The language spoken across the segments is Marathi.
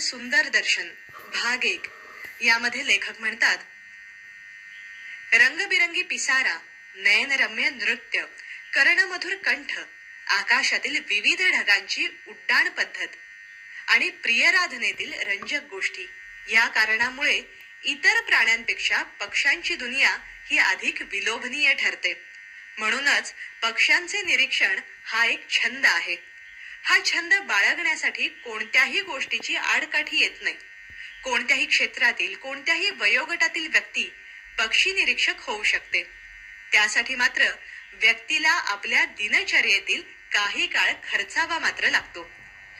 सुंदर दर्शन भाग एक. यामध्ये लेखक म्हणतात रंगबिरंगी पिसारा नयनरम्य नृत्य कर्णमधुर कंठ आकाशातील विविध ढगांची उड्डाण पद्धत आणि प्रियराधनेतील रंजक गोष्टी. या कारणामुळे इतर प्राण्यांपेक्षा पक्ष्यांची दुनिया ही अधिक विलोभनीय ठरते. म्हणूनच पक्ष्यांचे निरीक्षण हा एक छंद आहे. हा छंद बाळगण्यासाठी कोणत्याही गोष्टीची आडकाठी येत नाही. कोणत्याही क्षेत्रातील कोणत्याही वयोगटातील व्यक्ती पक्षी निरीक्षक होऊ शकते. त्यासाठी मात्र व्यक्तीला आपल्या दिनचर्येतील काही काळ खर्चावा मात्र लागतो.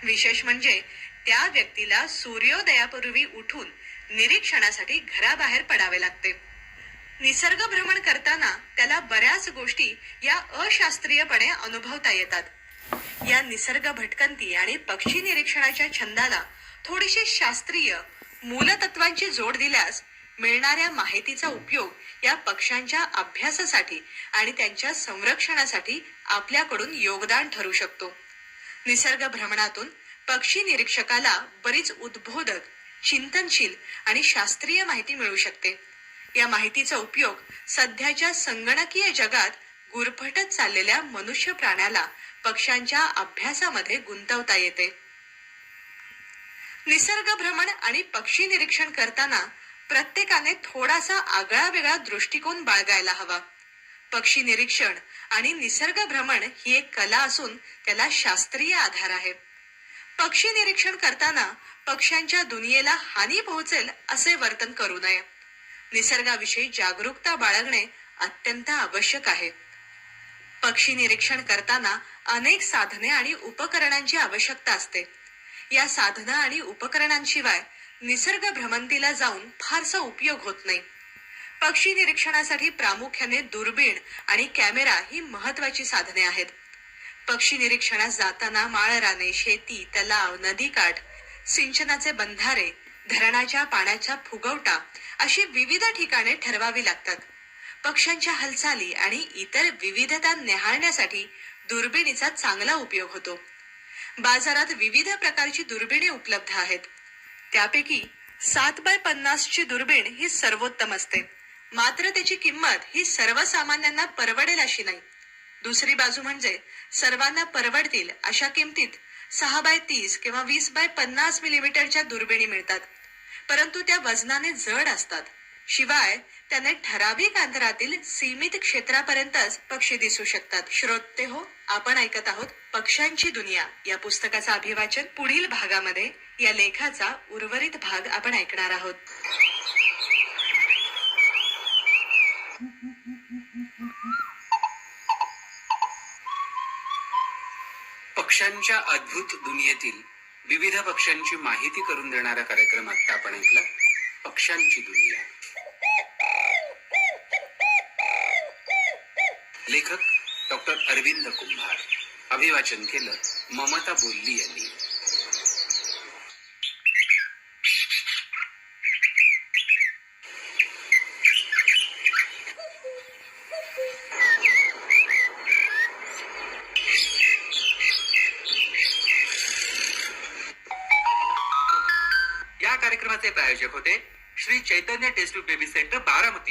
विशेष म्हणजे त्या व्यक्तीला सूर्योदयापूर्वी उठून निरीक्षणासाठी घराबाहेर पडावे लागते. निसर्ग भ्रमण करताना त्याला बऱ्याच गोष्टी या अशास्त्रीयपणे अनुभवता येतात. या निसर्ग भटकंती आणि पक्षी निरीक्षणाच्या छंदाला थोडीशी शास्त्रीय मूलतत्वांची जोड दिल्यास मिळणाऱ्या माहितीचा उपयोग या पक्ष्यांच्या अभ्यासासाठी आणि त्यांच्या संरक्षणासाठी आपल्याकडून योगदान ठरू शकतो. निसर्ग भ्रमणातून पक्षी निरीक्षकाला बरीच उद्बोधक चिंतनशील आणि शास्त्रीय माहिती मिळू शकते. या माहितीचा उपयोग सध्याच्या संगणकीय जगात गुरफटत चाललेल्या मनुष्य प्राण्याला पक्ष्यांच्या अभ्यासामध्ये गुंतवता येते. निसर्ग भ्रमण आणि पक्षी निरीक्षण करताना प्रत्येकाने थोडासा आगळा वेगळा दृष्टिकोन बाळगायला हवा. पक्षी निरीक्षण आणि निसर्ग भ्रमण ही एक कला असून त्याला शास्त्रीय आधार आहे. पक्षी निरीक्षण करताना पक्ष्यांच्या दुनियेला हानी पोहोचेल असे वर्तन करू नये. निसर्गाविषयी जागरूकता बाळगणे अत्यंत आवश्यक आहे. पक्षी निरीक्षण करताना अनेक साधने आणि उपकरणांची आवश्यकता असते. या साधना आणि उपकरणांशिवाय निसर्ग भ्रमंतीला जाऊन फारसा उपयोग होत नाही. पक्षी निरीक्षणासाठी प्रामुख्याने दुर्बीण आणि कॅमेरा ही महत्वाची साधने आहेत. पक्षी निरीक्षणास जाताना माळराने शेती तलाव नदीकाठ सिंचनाचे बंधारे धरणाच्या पाण्याचा फुगवटा अशी विविध ठिकाणे ठरवावी लागतात. पक्ष्यांच्या हालचाली आणि इतर विविधता न्याहाळण्यासाठी दुर्बिणीचा चांगला उपयोग होतो. बाजारात विविध प्रकारची दुर्बिणे उपलब्ध आहेत. त्यापैकी सात बाय पन्नासची दुर्बीण ही सर्वोत्तम असते. मात्र त्याची किंमत ही सर्वसामान्यांना परवडेल अशी नाही. दुसरी बाजू म्हणजे सर्वांना परवडतील अशा किमतीत सहा बाय तीस किंवा वीस बाय पन्नास मिलीमीटरच्या दुर्बिणी मिळतात. परंतु त्या वजनाने जड असतात. शिवाय त्याने ठराविक अंतरातील सीमित क्षेत्रापर्यंतच पक्षी दिसू शकतात. श्रोते हो आपण ऐकत आहोत पक्ष्यांची दुनिया. या पुस्तकाचं अभिवाचन पुढील भागामध्ये या लेखाचा उर्वरित भाग आपण ऐकणार आहोत. पक्ष्यांच्या अद्भुत दुनियेतील विविध पक्ष्यांची माहिती करून देणारा कार्यक्रम आता आपण ऐकला पक्ष्यांची दुनिया. लेखक डॉक्टर अरविंद कुंभार. अभिवाचन केलं ममता बोलली यांनी. या कार्यक्रमाचे प्रायोजक होते Shri Chaitanya test baby centre Baramati.